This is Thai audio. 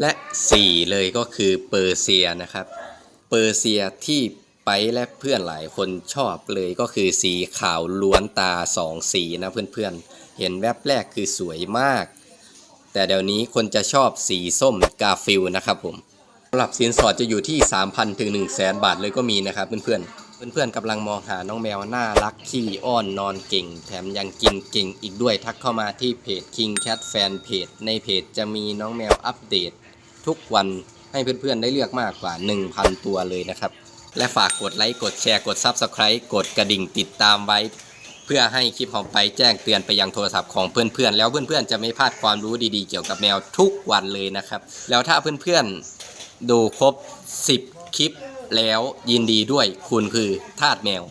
และ 4 เลยก็คือเปอร์เซียนะครับ เปอร์เซียที่ไปและเพื่อนหลายคนชอบเลยก็คือสีขาวล้วนตาสองสีนะเพื่อนๆ เห็นแวบแรกคือสวยมาก แต่เดี๋ยวนี้คนจะชอบสีส้มกาฟิลนะครับผมสำหรับสินสอดจะอยู่ที่ 3,000ถึง1 0 0 0 0แบาทเลยก็มีนะครับเพื่อนๆ เพื่อนๆกำลังมองหาน้องแมวน่ารักขี้อ้อนนอนเก่ง แถมยังกินเก่งอีกด้วยทักเข้ามาที่เพจ King Cat Fan Page ในเพจจะมีน้องแมวอัปเดต ทุกวันให้เพื่อนๆได้เลือกมากกว่า 1,000 ตัวเลยนะครับ และฝากกดไลค์ กดแชร์ กด Subscribe กดกระดิ่งติดตามไว้ เพื่อให้คลิปของไปแจ้งเตือนไปยังโทรศัพท์ของเพื่อนๆ แล้วเพื่อนๆ จะไม่พลาดความรู้ดีๆ เกี่ยวกับแมวทุกวันเลยนะครับ แล้วถ้าเพื่อนๆ ดูครบ 10 คลิปแล้วยินดีด้วยคุณคือทาสแมว